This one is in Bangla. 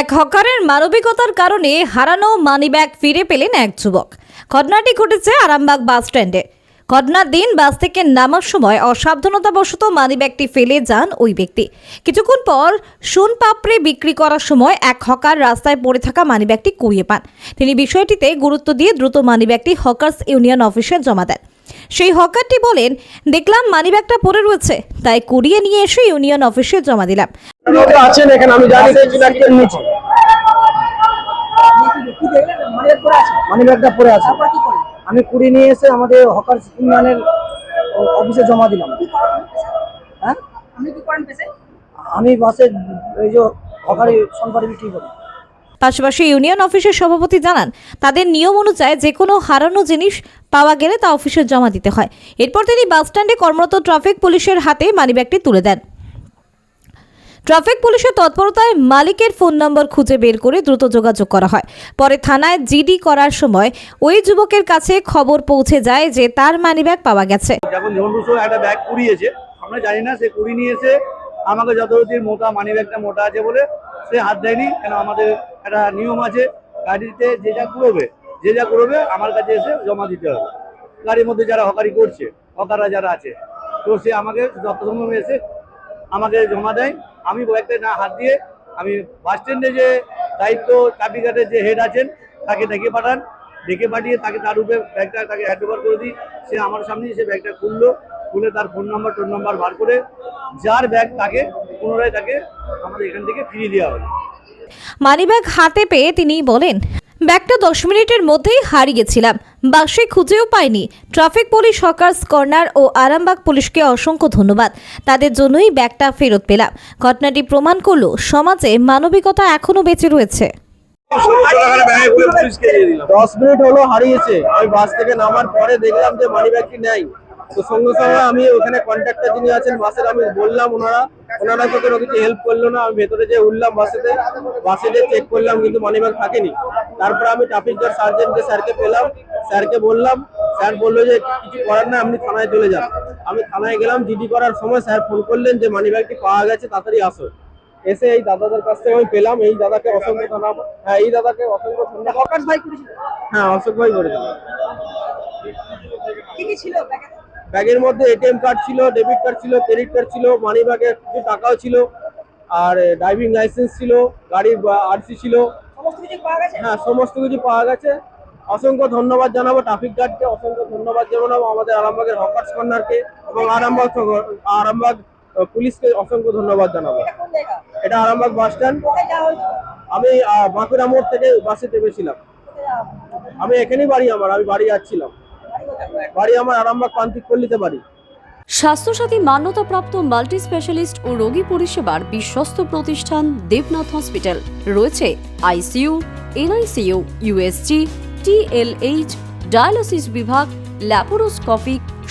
এক হকারের মানবিকতার কারণে হারানো মানিব্যাগ ফিরে পেলেন এক যুবক। ঘটনাটি ঘটেছে আরামবাগ বাস স্ট্যান্ডে। ঘটনার দিন বাস থেকে নামার সময় অসাবধানতাবশত মানিব্যাগটি ফেলে যান ওই ব্যক্তি। কিছুক্ষণ পর সোন পাপড়ি বিক্রি করার সময় এক হকার রাস্তায় পড়ে থাকা মানিব্যাগটি কুড়িয়ে পান। তিনি বিষয়টিতে গুরুত্ব দিয়ে দ্রুত মানিব্যাগটি হকার্স ইউনিয়ন অফিসে জমা দেন। সেই হকারটি বলেন, দেখলাম মানিব্যাগটা পড়ে রয়েছে, তাই কুড়িয়ে নিয়ে এসে ইউনিয়ন অফিসে জমা দিলাম। আছেন এখানে আমি জানি নিচে। মানি ব্যাগটা পড়ে আছে। আমি কুড়ি নিয়ে এসে আমাদের হকার ইউনিয়নের অফিসে জমা দিলাম। হ্যাঁ? আমি বাসে এই যে হকারি সনপারি বিক্রি করি। পাশাপাশি ইউনিয়ন অফিসের সভাপতি জানান তাদের নিয়ম অনুযায়ী যে কোনো হারানো জিনিস পাওয়া গেলে তা অফিসে জমা দিতে হয়। এরপর তিনি বাসস্ট্যান্ডে কর্মরত ট্রাফিক পুলিশের হাতে মানিব্যাগটি তুলে দেন। ট্রাফিক পুলিশের তৎপরতায় মালিকের ফোন নম্বর খুঁজে বের করে দ্রুত যোগাযোগ করা হয়। পরে থানায় জিডি করার সময় ওই যুবকের কাছে খবর পৌঁছে যায় যে তার মানিব্যাগ পাওয়া গেছে। যখন একটা ব্যাগ কুড়িয়েছে, আমরা জানি না সে কুড়ি নিয়েছে, আমাকে যতদিন মোটা মানি ব্যাগটা মোটা আছে বলে সে হাত দেয়নি, কেন আমাদের একটা নিয়ম আছে, গাড়িতে যে যা কুড়োবে, যে যা কুড়োবে আমার কাছে এসে জমা দিতে হবে। গাড়ির মধ্যে যারা হকারি করছে, হকাররা যারা আছে, তো সে আমাকে যত সময় এসে আমাকে জমা দেয় আমি ব্যাগটা না হাত দিয়ে আমি বাস স্ট্যান্ডে যে দায়িত্ব চাবিঘাটের যে হেড আছেন, তাকে ডেকে পাঠান। ডেকে পাঠিয়ে তাকে তার উপরে ব্যাগটা তাকে হ্যান্ড ওভার করে দিই। সে আমার সামনেই সে ব্যাগটা খুললো। খুলে তার ফোন নাম্বার টোন নাম্বার বার করে যার ব্যাগ তাকে পুনরায় তাকে আমাদের এখান থেকে ফিরিয়ে দেওয়া হবে মানিব্যাগ হাতে পেয়ে তিনি বলেন, ব্যাগটা দশ মিনিটের মধ্যেই হারিয়েছিলাম। বাসে খুঁজেও পায়নি। ট্রাফিক পুলিশ, হকার্স কর্নার ও আরামবাগ পুলিশকে অসংখ্য ধন্যবাদ। তাদের জন্যই ব্যাগটা ফেরত পেলাম। ঘটনাটি প্রমাণ করল, সমাজে মানবিকতা এখনও বেঁচে রয়েছে। দশ মিনিট হলো হারিয়েছে। আমি বাস থেকে নামার পরে দেখলাম যে মানি ব্যাগটি নেই। তো সঙ্গে সঙ্গে আমি ওখানে কন্ট্রাক্টর যিনি আছেন বাসের আমি বললাম ওনারা ওনারা তো কোনো কিছু হেল্প করল না। আমি ভেতরে যে উঠলাম বাসেতে বাসে যে চেক করলাম কিন্তু মানি ব্যাগ থাকেনি। তারপর আমি ট্রাফিক গার্ড সার্জেন্টকে স্যারকে পেলাম। স্যারকে বললাম স্যার বলল যে কিছু করার না আপনি থানায় চলে যান। আমি থানায় গেলাম জিডি করার সময় স্যার ফোন করলেন যে মানি ব্যাগটি পাওয়া গেছে তাড়াতাড়ি আসো। এসে এই দাদাদের কাছ থেকে আমি পেলাম এই দাদাকে অসংখ্য ধন্যবাদ। হ্যাঁ এই দাদাকে অসংখ্য ধন্যবাদ। হ্যাঁ অশোক ভাই করেছিল। ব্যাগের মধ্যে এটিএম কার্ড ছিল ডেবিট কার্ড ছিল ক্রেডিট কার্ড ছিল মানি ব্যাগে কিছু টাকাও ছিল আর ড্রাইভিং লাইসেন্স ছিল গাড়ির আরসি ছিল। হ্যাঁ সমস্ত কিছু পাওয়া গেছে। অসংখ্য ধন্যবাদ জানাব ট্রাফিক গার্ডকে অসংখ্য ধন্যবাদ জানাব আমাদের আরামবাগের হকার্স কর্নারকে এবং আরামবাগ আরামবাগ পুলিশকে অসংখ্য ধন্যবাদ জানাব। এটা আরামবাগ বাস স্ট্যান্ড আমি বাঁকুড়া মোড় থেকে বাসে চেপেছিলাম আমি এখানেই বাড়ি আমার আমি বাড়ি যাচ্ছিলাম। বাড়ি আমার আরামবাগ প্রান্তিক পল্লীতে বাড়ি। স্বাস্থ্যসাথী মান্যতাপ্রাপ্ত মাল্টি স্পেশালিস্ট ও রোগী পরিষেবার বিশ্বস্ত প্রতিষ্ঠান দেবনাথ হসপিটাল। রয়েছে ICU, NICU, USG, TLH, dialysis বিভাগ, ল্যাপারোস্কোপিক